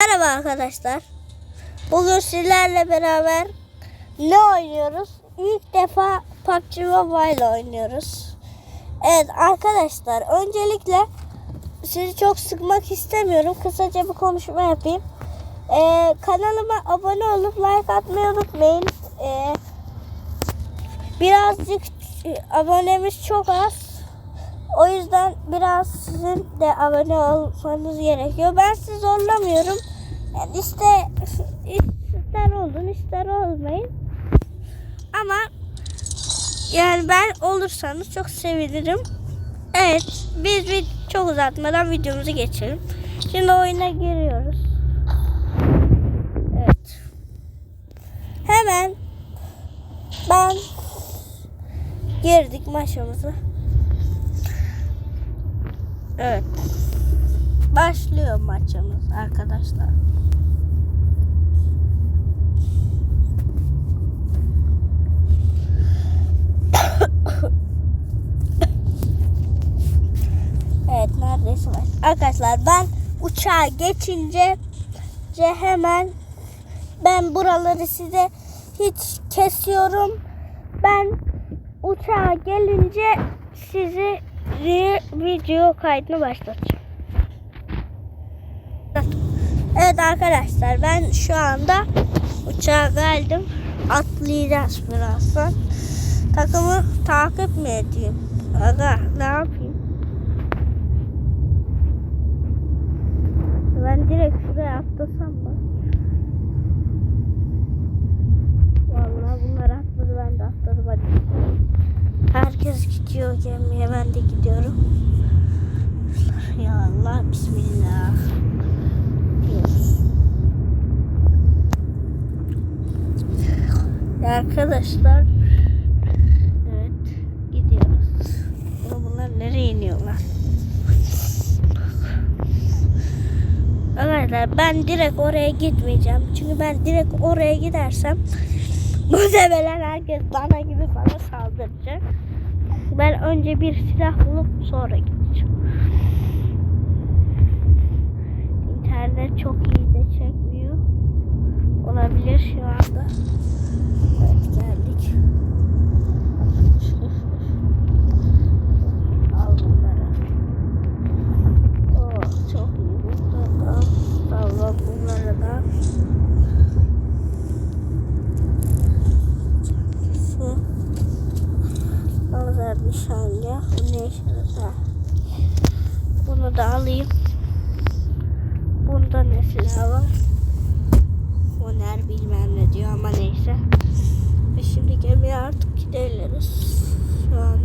Merhaba arkadaşlar. Bugün sizlerle beraber ne oynuyoruz? İlk defa PUBG Mobile oynuyoruz. Evet arkadaşlar öncelikle sizi çok sıkmak istemiyorum. Kısaca bir konuşma yapayım. Ee, kanalıma abone olup like atmayı unutmayın. Ee, birazcık e, abonemiz çok az. O yüzden biraz sizin de abone olmanız gerekiyor. Ben sizi zorlamıyorum. Yani işte ister olun ister olmayın. Ama yani ben olursanız çok sevinirim. Evet biz bir çok uzatmadan videomuzu geçelim. Şimdi oyuna giriyoruz. Evet. Hemen ben girdik maçımıza. Evet. Başlıyor maçımız arkadaşlar. evet neredeyse var. Arkadaşlar ben uçağa geçince ce hemen ben buraları size hiç kesiyorum. Ben uçağa gelince sizi video kaydını başlatacağım. Evet arkadaşlar ben şu anda uçağa geldim. Atlayacağız birazdan. Takımı takip mi edeyim? Aga ne yapayım? Ben direkt şuraya atlasam mı? Vallahi bunlar atladı ben de atladım hadi. Herkes gidiyor gemiye ben de gidiyorum. Ya Allah bismillah. Ya arkadaşlar evet gidiyoruz. Ama bunlar nereye iniyorlar? Arkadaşlar ben direkt oraya gitmeyeceğim. Çünkü ben direkt oraya gidersem muhtemelen herkes bana gibi bana saldıracak. Ben önce bir silah bulup sonra gideceğim. İnternet çok iyi de çekmiyor. Olabilir şu anda. 算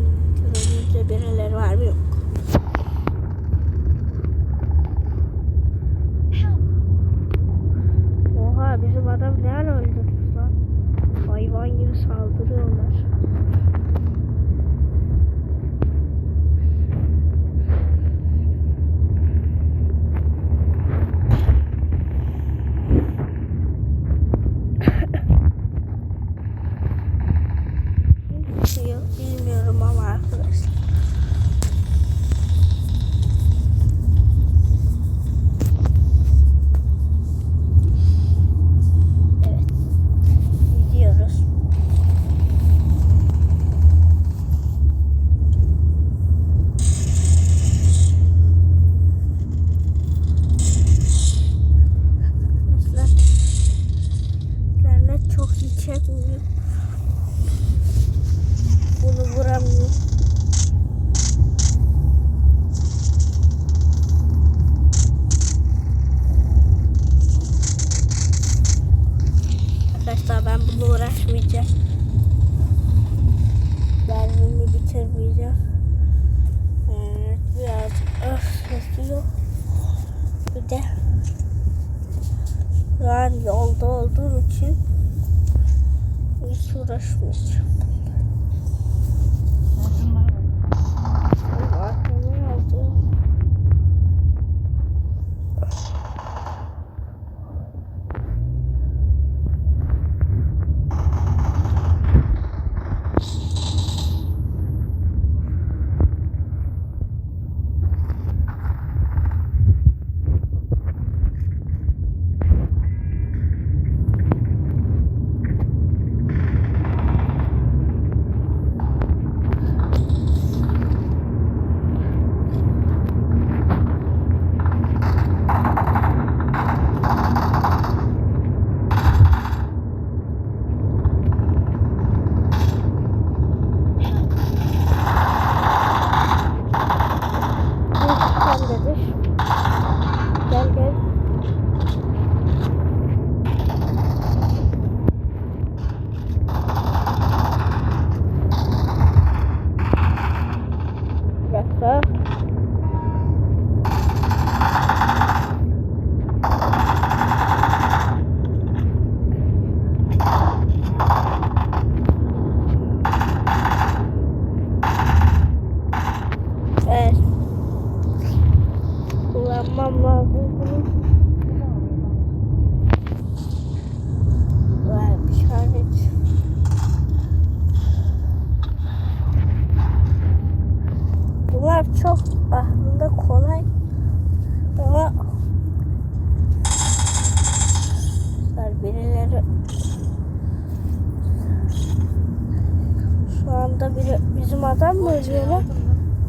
adam mı özüyorum?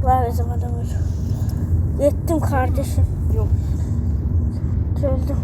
Var bizim adam özüyorum. Yettim kardeşim. Yok. Öldüm.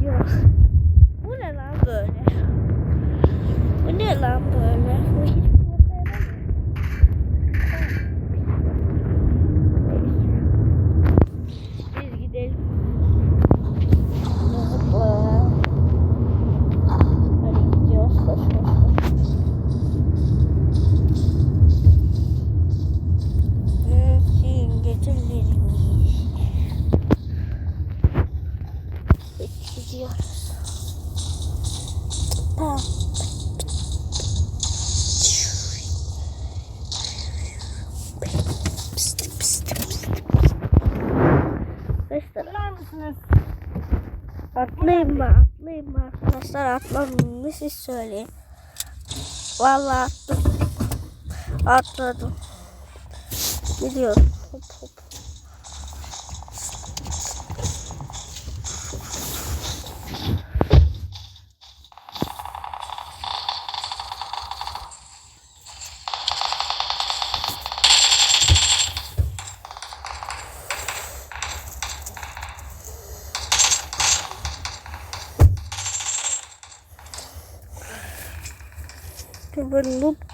Adios. Aa. Atlar mısınız? Atlayayım mı? Atlayayım mı arkadaşlar? Atlamayayım mı? Siz söyleyin. Vallahi atladım. Atladım. Gidiyorum. But look.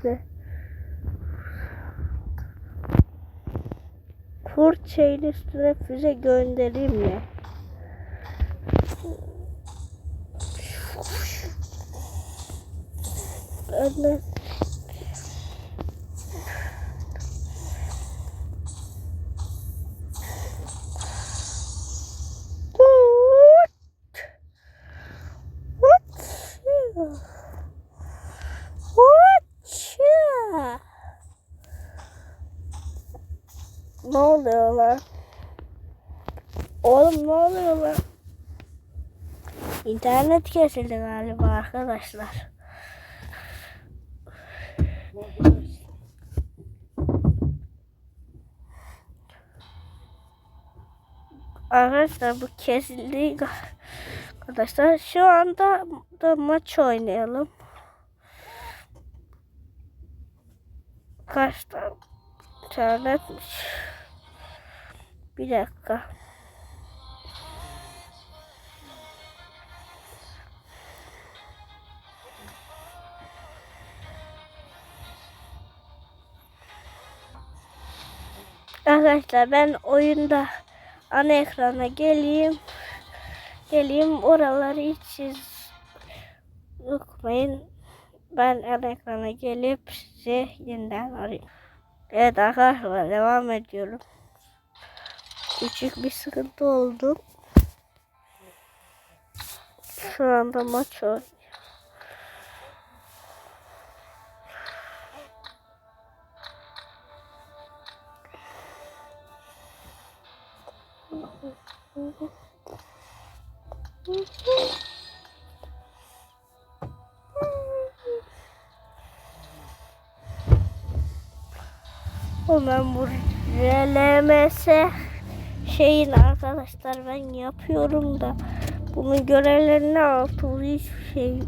Üstüne. Kurt şeyin üstüne füze göndereyim mi? Öyle. Ne oluyor lan? Oğlum ne oluyor lan? İnternet kesildi galiba arkadaşlar. Arkadaşlar bu kesildi arkadaşlar. Şu anda da maç oynayalım. Kaçta internetmiş. Bir dakika. Arkadaşlar ben oyunda ana ekrana geleyim. Geleyim oraları hiç siz unutmayın. Ben ana ekrana gelip size yeniden arayayım. Evet arkadaşlar devam ediyorum. Küçük bir sıkıntı oldu. Şu anda maç oynuyor. Hemen bu RLMS şeyin arkadaşlar ben yapıyorum da bunun görevlerini altı hiçbir şey?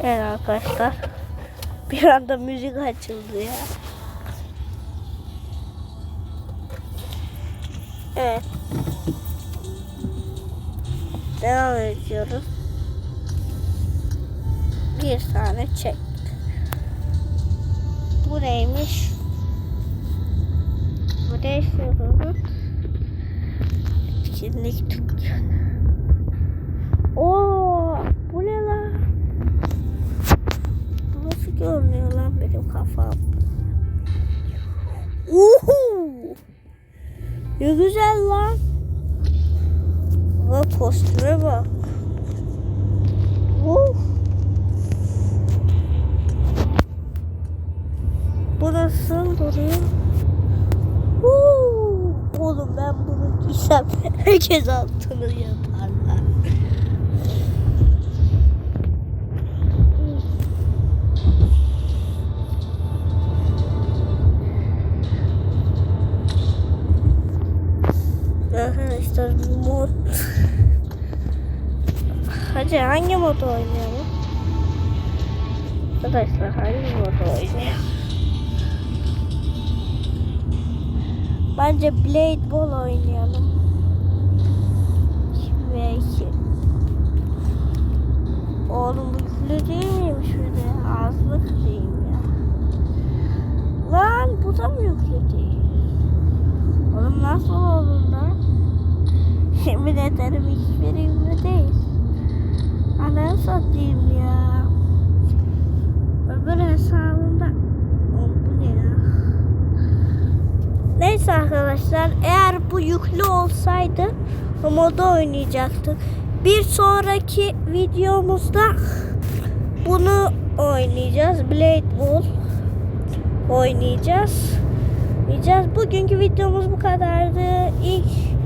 Evet arkadaşlar bir anda müzik açıldı ya. Evet. Devam ediyoruz. Bir tane çek. Bu neymiş? Bu ne sorunu? Etkinlik dükkanı. Oo, bu ne lan? Nasıl görünüyor lan benim kafam? Uhu! Ne güzel lan. Bak kostüme bak. Uf. Bu nasıl duruyor? Uu. Oğlum ben bunu giysem herkes altını yaparlar. Hangi mod oynayalım? Arkadaşlar hangi mod oynayalım? Bence Blade Ball oynayalım. Belki. Oğlum bu güçlü değil miymiş bir de? Ağzını kırayım ya. Lan bu da mı yüklü değil? Oğlum nasıl oldu lan? Yemin ederim hiçbiri yüklü değil. Ananı satayım ya. Öbür hesabımda. Bu ne ya? Neyse arkadaşlar eğer bu yüklü olsaydı o moda oynayacaktık. Bir sonraki videomuzda bunu oynayacağız. Blade Ball oynayacağız. Oynayacağız. Bugünkü videomuz bu kadardı. İlk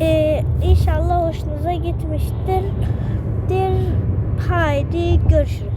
e, inşallah hoşunuza gitmiştir. Haydi görüşürüz.